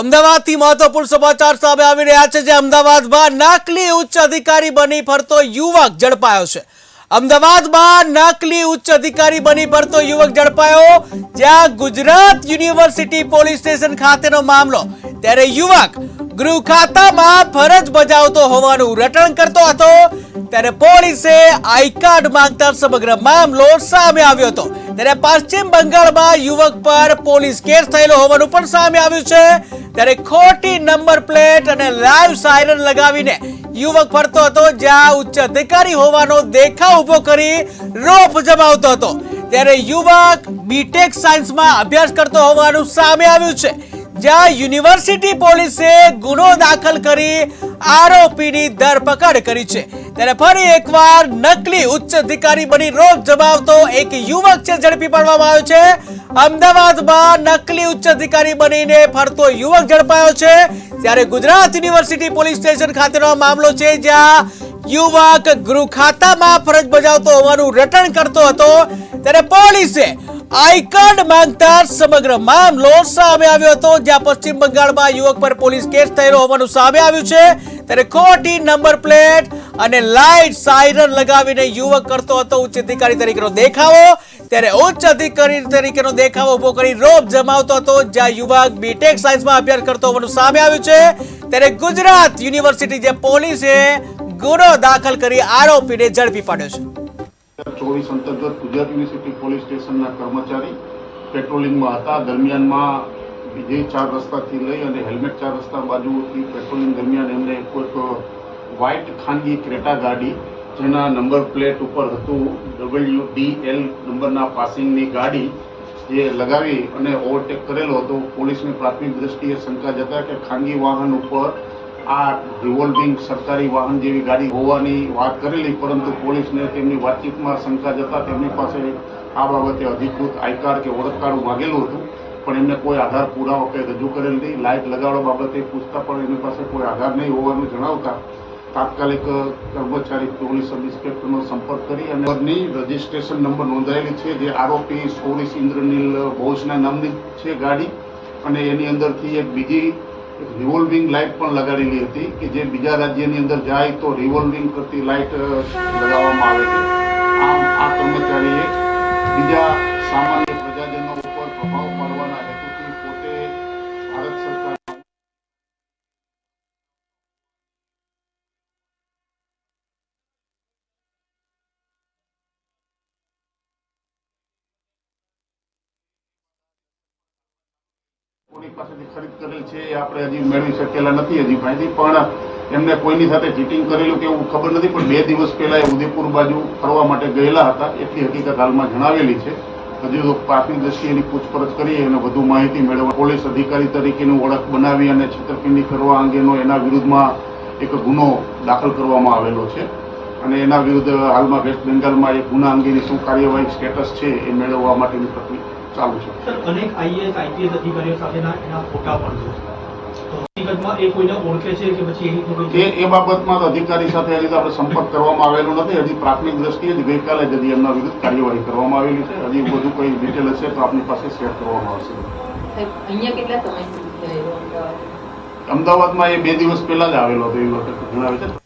અમદાવાદથી મહત્વપૂર્ણ સમાચાર સામે આવી રહ્યા છે, જે અમદાવાદમાં નકલી ઉચ્ચ અધિકારી બની ફરતો યુવક ઝડપાયો છે. અમદાવાદમાં નકલી ઉચ્ચ અધિકારી બની ફરતો યુવક ઝડપાયો. જ્યાં ગુજરાત યુનિવર્સિટી પોલીસ સ્ટેશન ખાતેનો મામલો. ત્યારે યુવક ગૃહ ખાતામાં ફરજ બજાવતો હોવાનું રટણ કરતો હતો. ત્યારે પોલીસે આઈ કાર્ડ માંગતા સમગ્ર મામલો સામે આવ્યો હતો. ત્યારે પશ્ચિમ બંગાળમાં યુવક પર પોલીસ કેસ થયેલો હોવાનું પણ સામે આવ્યું છે. ત્યારે ખોટી નંબર પ્લેટ અને લાઈવ સાયરન લગાવીને યુવક ફરતો હતો, જ્યાં ઉચ્ચ અધિકારી હોવાનો દેખાવ ઊભો કરી રોપ જમાવતો હતો. ત્યારે યુવક બીટેક સાયન્સમાં અભ્યાસ કરતો હોવાનું સામે આવ્યું છે. જ્યાં યુનિવર્સિટી પોલીસે ગુનો દાખલ કરી આરોપીની ધરપકડ કરી છે. ત્યારે ફરી એકવાર નકલી ઉચ્ચ અધિકારી બની રોપ જમાવતો એક યુવક છે, ઝડપી પાડવામાં આવ્યો છે. અમદાવાદમાં નકલી ઉચ્ચ અધિકારી બનીને ફરતો યુવક ઝડપાયો છે. ત્યારે ગુજરાત યુનિવર્સિટી પોલીસ સ્ટેશન ખાતેનો મામલો છે, જ્યાં યુવક ગૃહ ખાતામાં ફરજ બજાવતો હોવાનું રટણ કરતો હતો. ત્યારે પોલીસે આઈ માંગતા સમગ્ર મામલો સામે આવ્યો હતો, જ્યાં પશ્ચિમ બંગાળમાં યુવક પર પોલીસ કેસ થયેલો હોવાનું સામે આવ્યું છે. ત્યારે ખોટી નંબર પ્લેટ અને લાઇટ સાયરન લગાવીને યુવક કરતો હતો ઉચ્ચ અધિકારી તરીકેનો દેખાવો. ત્યારે ઉચ્ચ અધિકારી તરીકેનો દેખાવો ઊભો કરી રોપ જમાવતો હતો, જ્યાં યુવક બીટેક સાયન્સમાં અભ્યાસ કરતો હોવાનું સામે આવ્યું છે. ત્યારે ગુજરાત યુનિવર્સિટી જે પોલીસે ગુનો દાખલ કરી આરોપીને ઝડપી પાડ્યો છે. ચોવીસ અંતર્ગત ગુજરાત યુનિવર્સિટી પોલીસ સ્ટેશનના કર્મચારી પેટ્રોલિંગમાં હતા. દરમિયાનમાં વિજય ચાર રસ્તાથી લઈ અને હેલ્મેટ ચાર રસ્તા બાજુથી પેટ્રોલિંગ દરમિયાન એમને કોઈક વ્હાઇટ ખાનગી ક્રેટા ગાડી, જેના નંબર પ્લેટ ઉપર હતું ડબલ્યુ ડી એલ નંબરના પાસિંગની ગાડી, જે લગાવી અને ઓવરટેક કરેલો હતો. પોલીસની પ્રાથમિક દ્રષ્ટિએ શંકા જતા કે ખાનગી વાહન ઉપર આ રિવોલ્વિંગ સરકારી વાહન જેવી ગાડી હોવાની વાત કરેલી, પરંતુ પોલીસને તેમની વાતચીતમાં શંકા જતા તેમની પાસે આ બાબતે અધિકૃત આઈ કાર્ડ કે ઓળખ કાર્ડ માગેલું હતું, પણ એમને કોઈ આધાર પુરાવો કે રજૂ કરેલ નહીં. લાઇટ લગાડવા બાબતે પૂછતા પણ એમની પાસે કોઈ આધાર નહીં હોવાનું જણાવતા તાત્કાલિક કર્મચારી પોલીસ સબ ઇન્સ્પેક્ટરનો સંપર્ક કરી અને ની રજીસ્ટ્રેશન નંબર નોંધાયેલી છે, જે આરોપી સોરીસ ઇન્દ્રનીલ બોઝના નામની છે ગાડી. અને એની અંદરથી એક બીજી રિવોલ્વિંગ લાઇટ પણ લગાડેલી હતી કે જે બીજા રાજ્યની અંદર જાય તો રિવોલ્વિંગ કરતી લાઇટ લગાવવામાં આવે છે. આમ કોની પાસેથી ખરીદ કરેલ છે, એ આપણે હજી મેળવી શકેલા નથી હજી માહિતી પણ એમને કોઈની સાથે ચીટિંગ કરેલું કે એવું ખબર નથી, પણ બે દિવસ પહેલા એ ઉદયપુર બાજુ ફરવા માટે ગયેલા હતા, એટલી હકીકત હાલમાં જણાવેલી છે. હજુ તો પ્રાથમિક દ્રષ્ટિએ એની પૂછપરછ કરી અને વધુ માહિતી મેળવવા, પોલીસ અધિકારી તરીકેની ઓળખ બનાવી અને છેતરપિંડી કરવા અંગેનો એના વિરુદ્ધમાં એક ગુનો દાખલ કરવામાં આવેલો છે. અને એના વિરુદ્ધ હાલમાં વેસ્ટ બેંગાલમાં એ ગુના અંગેની શું કાર્યવાહી સ્ટેટસ છે, એ મેળવવા માટેની પ્રક્રિયા ચાલુ છે. સર અનેક આઈએએસ આઈપીએસ અધિકારીઓ સાથેના એના ફોટા પણ છે. એ કોઈને ઓળખે છે કે પછી એની કોઈ એ એ બાબતમાં અધિકારી સાથે હજી આપણે સંપર્ક કરવામાં આવેલો નથી. હજી પ્રાથમિક દ્રષ્ટિએ જ ગઈકાલે જ હજી એમના વિરુદ્ધ કાર્યવાહી કરવામાં આવેલી છે. હજી બધું કોઈ ડિટેલ હશે તો આપની પાસે શેર કરવામાં આવશે. સાહેબ, અહીંયા કેટલા સમયથી થયેલો અમદાવાદ? અમદાવાદમાં એ બે દિવસ પહેલા જ આવેલો હતો એ વખત જણાવે છે.